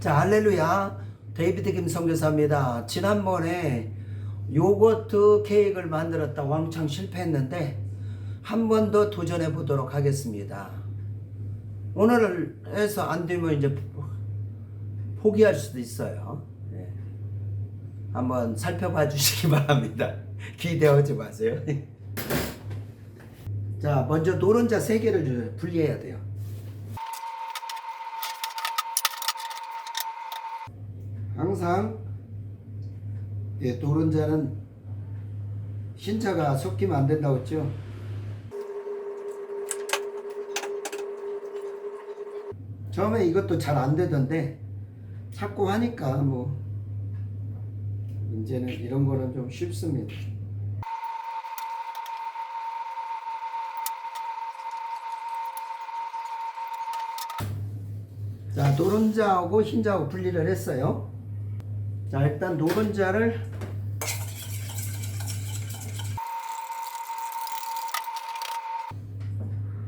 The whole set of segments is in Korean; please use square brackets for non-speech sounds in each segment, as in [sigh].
자, 할렐루야. 데이비드 김 선교사입니다. 지난번에 요거트 케이크를 만들었다 왕창 실패했는데 한 번 더 도전해 보도록 하겠습니다. 오늘 해서 안 되면 이제 포기할 수도 있어요. 예. 한번 살펴봐 주시기 [laughs] 바랍니다. 기대하지 마세요. [laughs] 자, 먼저 노른자 세 개를 분리해야 돼요. 항상 예, 노른자는 흰자가 섞이면 안 된다고 했죠. 처음에 이것도 잘 안 되던데 자꾸 하니까 뭐 이제는 이런 거는 좀 쉽습니다. 자, 노른자하고 흰자하고 분리를 했어요. 자, 일단 노른자를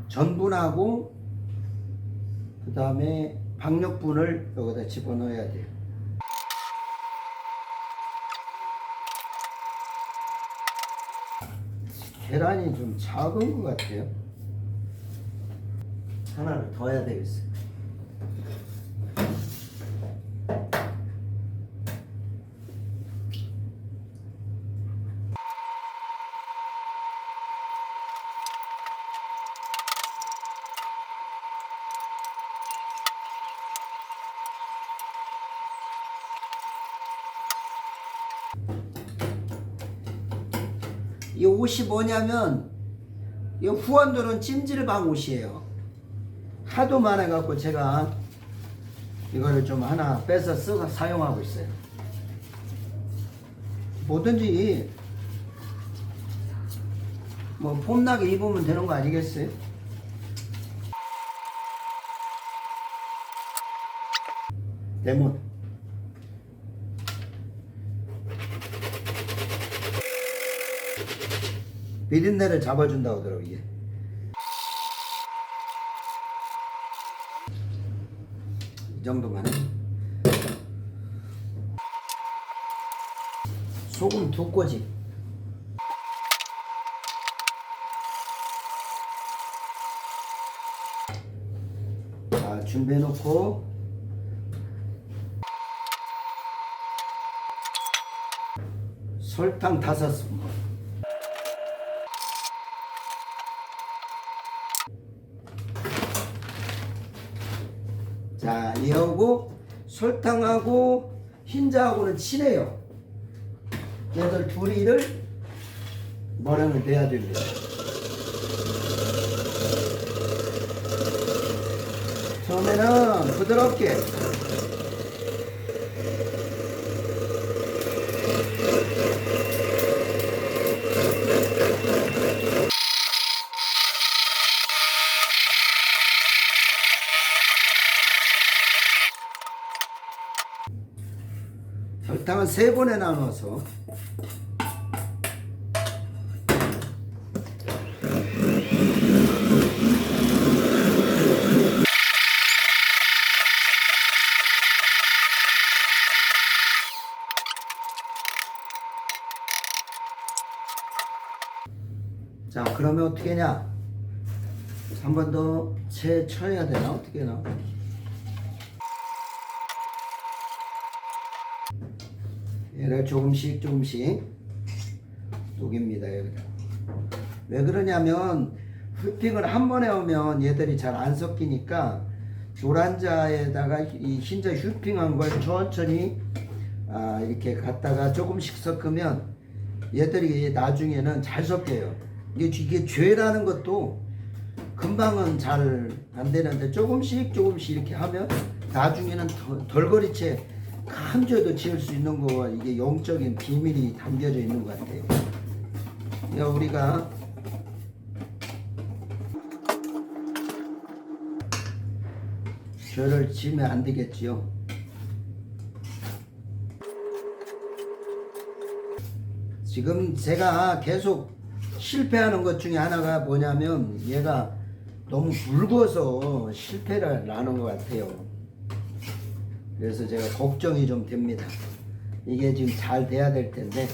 전분하고 그 다음에 박력분을 여기다 집어넣어야 돼요. 계란이 좀 작은 것 같아요. 하나를 더 해야 되겠어요. 이 옷이 뭐냐면 이 후원들은 찜질방 옷이에요. 하도 많아갖고 제가 이거를 좀 하나 빼서 쓰고 사용하고 있어요. 뭐든지 뭐 폼나게 입으면 되는 거 아니겠어요? 레몬 비린내를 잡아준다고 하더라고 이게. 이 정도만 해. 소금 두 꼬집 자 준비해 놓고. 설탕 다섯 스푼 자, 얘하고 설탕하고 흰자하고는 친해요. 얘들 둘이 를 머랭을 내야 됩니다. 처음에는 부드럽게 설탕을 세 번에 나눠서 자 그러면 어떻게 하냐? 한 번 더 채 쳐야 되나? 어떻게 하나 얘를 조금씩 조금씩 녹입니다 왜 그러냐면 휘핑을 한 번에 오면 얘들이 잘 안 섞이니까 노란자에다가 이 흰자 휘핑한 걸 천천히 아, 이렇게 갖다가 조금씩 섞으면 얘들이 나중에는 잘 섞여요. 이게, 이게 죄라는 것도 금방은 잘 안 되는데 조금씩 조금씩 이렇게 하면 나중에는 덜- 덜거리채 큰 죄도 지을 수 있는 거와 이게 영적인 비밀이 담겨져 있는 것 같아요. 그러니까 우리가 죄를 지으면 안 되겠지요. 지금 제가 계속 실패하는 것 중에 하나가 뭐냐면 얘가 너무 굵어서 실패를 하는 것 같아요. 그래서 제가 걱정이 좀 됩니다. 이게 지금 잘 돼야 될 텐데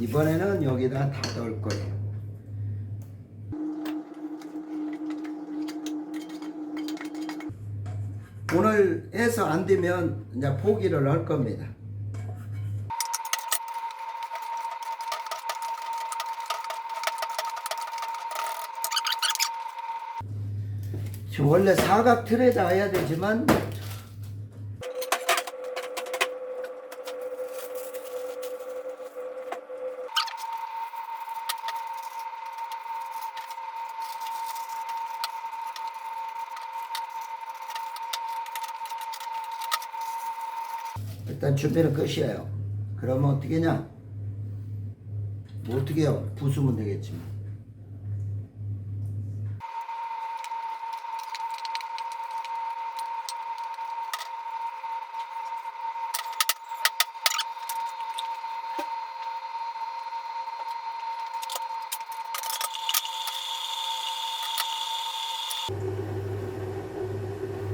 이번에는 여기다 다 넣을 거예요. 오늘 해서 안 되면 이제 포기를 할 겁니다. 원래 사각 틀에다 해야 되지만 일단 준비는 끝이에요. 그러면 어떻게 냐? 뭐 어떻게 해요? 부수면 되겠지. 뭐.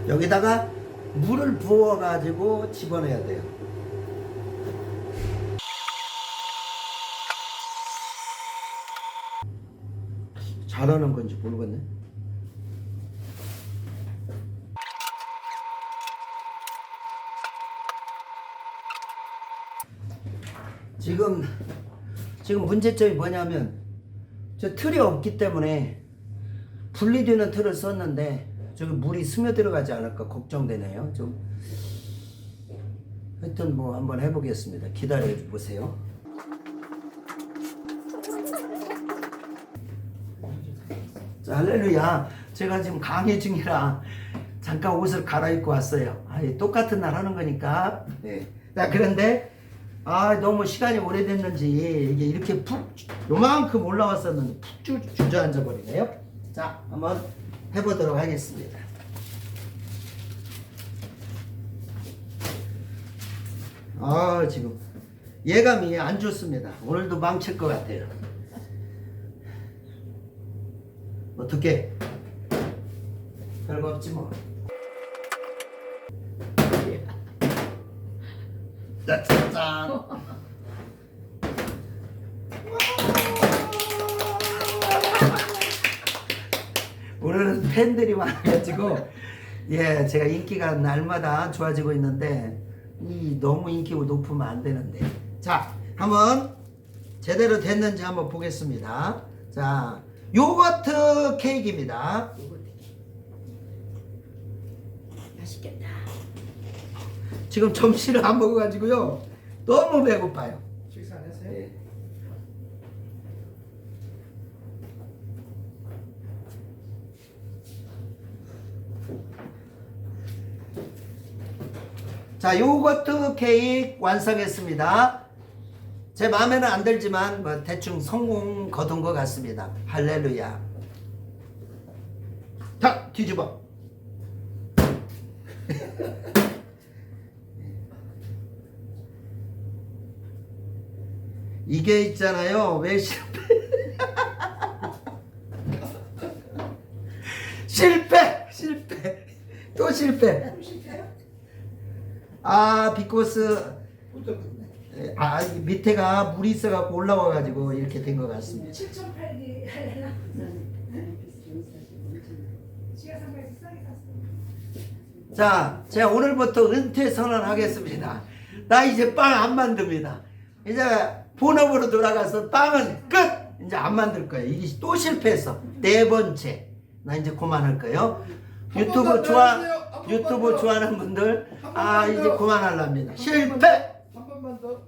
여기다가 물을 부어 가지고 집어넣어야 돼요. 잘하는 건지 모르겠네. 지금 지금 문제점이 뭐냐면 저 틀이 없기 때문에 분리되는 틀을 썼는데 저기 물이 스며들어가지 않을까 걱정되네요. 좀 하여튼 뭐 한번 해보겠습니다. 기다려 보세요. 자, 할렐루야. 제가 지금 강의 중이라 잠깐 옷을 갈아입고 왔어요. 아, 똑같은 날 하는 거니까. 네. 자, 그런데 아, 너무 시간이 오래됐는지 이게 이렇게 푹 요만큼 올라왔었는데 푹 주, 주저앉아 버리네요. 자, 한번 해보도록 하겠습니다. 아, 지금 예감이 안 좋습니다. 오늘도 망칠 것 같아요. 어떻게? 별거 없지 뭐. 짜잔. 오늘은 팬들이 많아가지고 예 제가 인기가 날마다 좋아지고 있는데 이 너무 인기가 높으면 안 되는데 자 한번 제대로 됐는지 한번 보겠습니다 자 요거트 케이크입니다 맛있겠다. 지금 점심을 안 먹어가지고요 너무 배고파요 식사 안 했어요? 예. 자, 요거트 케이크 완성했습니다. 제 마음에는 안 들지만 뭐 대충 성공 거둔 것 같습니다. 할렐루야. 자, 뒤집어. [laughs] 이게 있잖아요. 왜 실패? [laughs] 실패! 실패! 또 실패! 아, 비코스. 아, 이 밑에가 물이 있어갖고 올라와가지고 이렇게 된 것 같습니다. 7,800 할래나? 지하 상가에서 싸게 샀어. 자, 제가 오늘부터 은퇴 선언하겠습니다. 나 이제 빵 안 만듭니다. 이제 본업으로 돌아가서 빵은 끝! 이제 안 만들 거예요. 이게 또 실패했어. 네 번째. 나 이제 그만할 거예요. 유튜브 좋아, 유튜브 좋아하는 분들, 아, 이제 그만하랍니다. 실패! gostou?